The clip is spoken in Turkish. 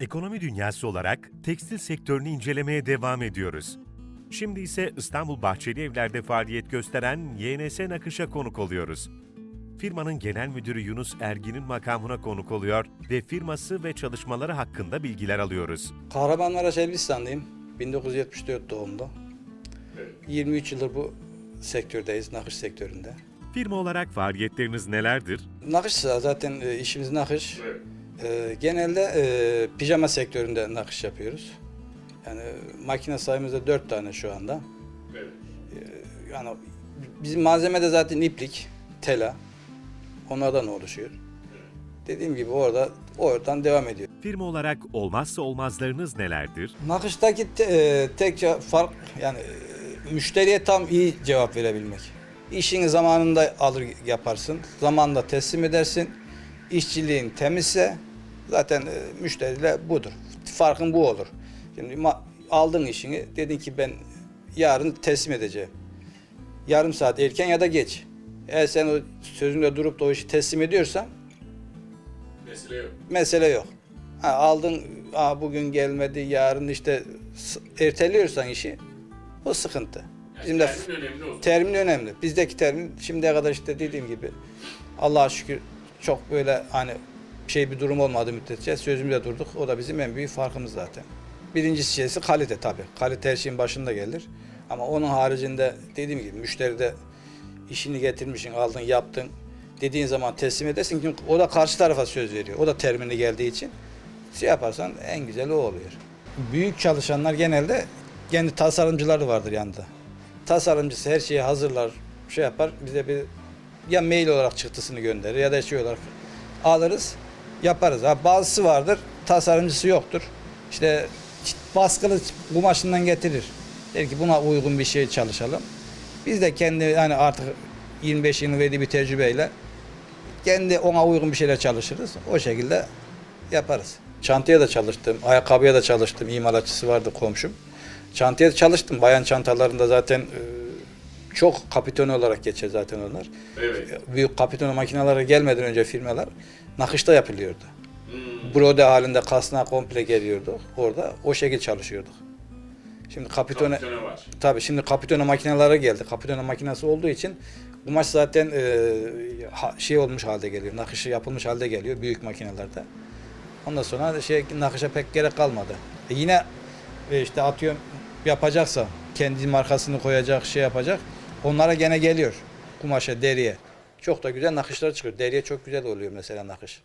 Ekonomi dünyası olarak tekstil sektörünü incelemeye devam ediyoruz. Şimdi ise İstanbul Bahçeli Evler'de faaliyet gösteren YNS Nakış'a konuk oluyoruz. Firmanın genel müdürü Yunus Ergin'in makamına konuk oluyor ve firması ve çalışmaları hakkında bilgiler alıyoruz. Kahramanmaraş Elbistanlıyım. 1974 doğumlu. 23 yıldır bu sektördeyiz, nakış sektöründe. Firma olarak faaliyetleriniz nelerdir? Nakış zaten e, işimiz nakış. E, genelde e, pijama sektöründe nakış yapıyoruz. Yani makine sayımızda 4 tane şu anda. E, yani bizim malzeme de zaten iplik, tela. Onlardan oluşuyor. Dediğim gibi orada oradan devam ediyor. Firma olarak olmazsa olmazlarınız nelerdir? Nakıştaki te- e, tek fark yani e, müşteriye tam iyi cevap verebilmek. İşini zamanında alır yaparsın, zamanında teslim edersin. İşçiliğin temizse zaten e, müşteriyle budur. Farkın bu olur. Şimdi aldın işini dedin ki ben yarın teslim edeceğim. Yarım saat erken ya da geç. Eğer sen o sözünde durup da o işi teslim ediyorsan Mesele yok. mesele yok. Ha, aldın Aa, bugün gelmedi yarın işte erteliyorsan işi o sıkıntı. Bizim de Yani termin önemli olsun. termin önemli. Bizdeki termin şimdiye kadar işte dediğim gibi Allah'a şükür çok böyle hani şey bir durum olmadı müddetçe sözümüzde durduk. O da bizim en büyük farkımız zaten. Birincisi şeysi kalite tabii. Kalite her şeyin başında gelir. Ama onun haricinde dediğim gibi müşteride işini getirmişsin, aldın, yaptın. Dediğin zaman teslim edersin. Çünkü o da karşı tarafa söz veriyor. O da termini geldiği için şey yaparsan en güzeli o oluyor. Büyük çalışanlar genelde kendi tasarımcıları vardır yanında. Tasarımcısı her şeyi hazırlar, şey yapar. Bize bir ya mail olarak çıktısını gönderir ya da şey olarak alırız, yaparız. Ha, bazısı vardır, tasarımcısı yoktur. İşte baskılı kumaşından getirir. Der ki buna uygun bir şey çalışalım. Biz de kendi yani artık 25 yılın verdiği bir tecrübeyle kendi ona uygun bir şeyler çalışırız. O şekilde yaparız. Çantaya da çalıştım, ayakkabıya da çalıştım. İmalatçısı vardı komşum. Çantaya da çalıştım. Bayan çantalarında zaten e, çok kapitone olarak geçer zaten onlar. Evet. Büyük kapitone makineleri gelmeden önce firmalar nakışta yapılıyordu. Hmm. Brode halinde kasna komple geliyordu. Orada o şekilde çalışıyorduk. Şimdi kapitone Kapitone var. Tabii şimdi kapitone makineleri geldi. Kapitone makinesi olduğu için kumaş zaten e, ha- şey olmuş halde geliyor. Nakışı yapılmış halde geliyor büyük makinelerde. Ondan sonra şey nakışa pek gerek kalmadı. E yine e, işte atıyorum yapacaksa kendi markasını koyacak, şey yapacak. Onlara gene geliyor. Kumaşa, deriye. Çok da güzel nakışlar çıkıyor. Deriye çok güzel oluyor mesela nakış.